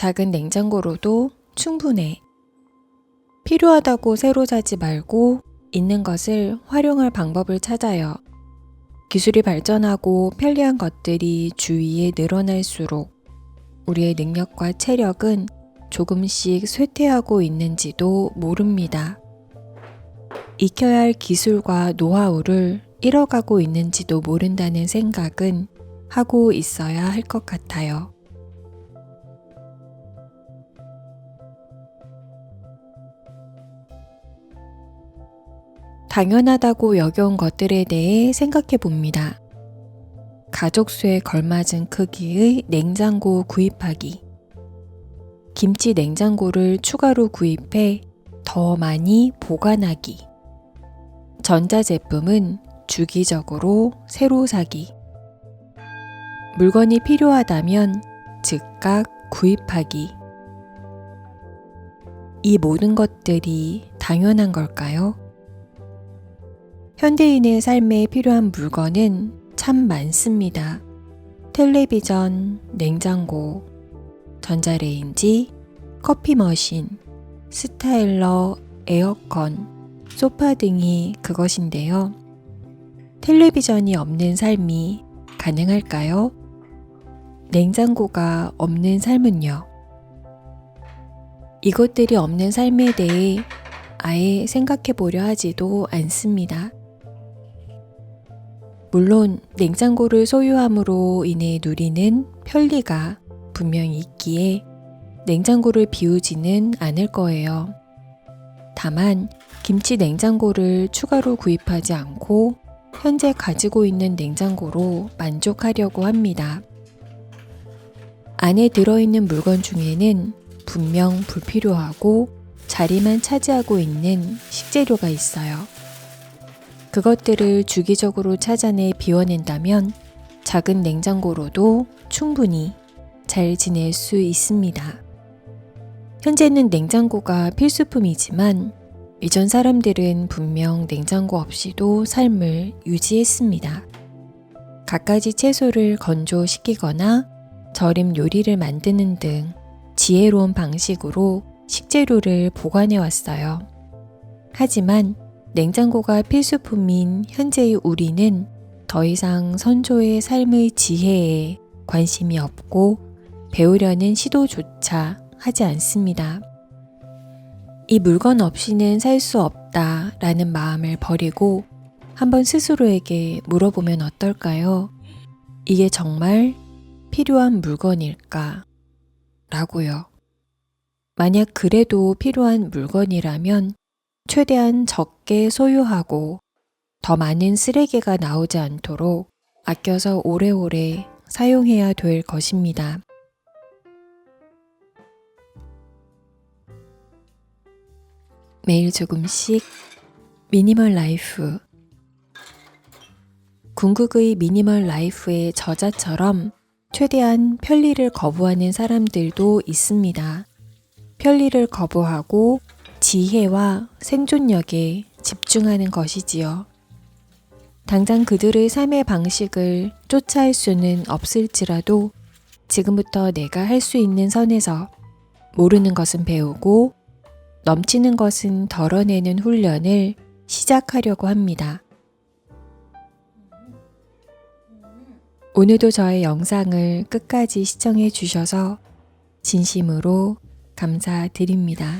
작은 냉장고로도 충분해. 필요하다고 새로 사지 말고 있는 것을 활용할 방법을 찾아요. 기술이 발전하고 편리한 것들이 주위에 늘어날수록 우리의 능력과 체력은 조금씩 쇠퇴하고 있는지도 모릅니다. 익혀야 할 기술과 노하우를 잃어가고 있는지도 모른다는 생각은 하고 있어야 할 것 같아요. 당연하다고 여겨온 것들에 대해 생각해 봅니다. 가족 수에 걸맞은 크기의 냉장고 구입하기. 김치 냉장고를 추가로 구입해 더 많이 보관하기. 전자제품은 주기적으로 새로 사기. 물건이 필요하다면 즉각 구입하기. 이 모든 것들이 당연한 걸까요? 현대인의 삶에 필요한 물건은 참 많습니다. 텔레비전, 냉장고, 전자레인지, 커피 머신, 스타일러, 에어컨, 소파 등이 그것인데요. 텔레비전이 없는 삶이 가능할까요? 냉장고가 없는 삶은요? 이것들이 없는 삶에 대해 아예 생각해 보려 하지도 않습니다. 물론 냉장고를 소유함으로 인해 누리는 편리가 분명히 있기에 냉장고를 비우지는 않을 거예요. 다만 김치 냉장고를 추가로 구입하지 않고 현재 가지고 있는 냉장고로 만족하려고 합니다. 안에 들어있는 물건 중에는 분명 불필요하고 자리만 차지하고 있는 식재료가 있어요. 그것들을 주기적으로 찾아내 비워낸다면 작은 냉장고로도 충분히 잘 지낼 수 있습니다. 현재는 냉장고가 필수품이지만 이전 사람들은 분명 냉장고 없이도 삶을 유지했습니다. 갖가지 채소를 건조시키거나 절임 요리를 만드는 등 지혜로운 방식으로 식재료를 보관해 왔어요. 하지만 냉장고가 필수품인 현재의 우리는 더 이상 선조의 삶의 지혜에 관심이 없고 배우려는 시도조차 하지 않습니다. 이 물건 없이는 살 수 없다 라는 마음을 버리고 한번 스스로에게 물어보면 어떨까요? 이게 정말 필요한 물건일까? 라고요. 만약 그래도 필요한 물건이라면 최대한 적게 소유하고 더 많은 쓰레기가 나오지 않도록 아껴서 오래오래 사용해야 될 것입니다. 매일 조금씩 미니멀 라이프 궁극의 미니멀 라이프의 저자처럼 최대한 편리를 거부하는 사람들도 있습니다. 편리를 거부하고 지혜와 생존력에 집중하는 것이지요. 당장 그들의 삶의 방식을 쫓아할 수는 없을지라도 지금부터 내가 할 수 있는 선에서 모르는 것은 배우고 넘치는 것은 덜어내는 훈련을 시작하려고 합니다. 오늘도 저의 영상을 끝까지 시청해 주셔서 진심으로 감사드립니다.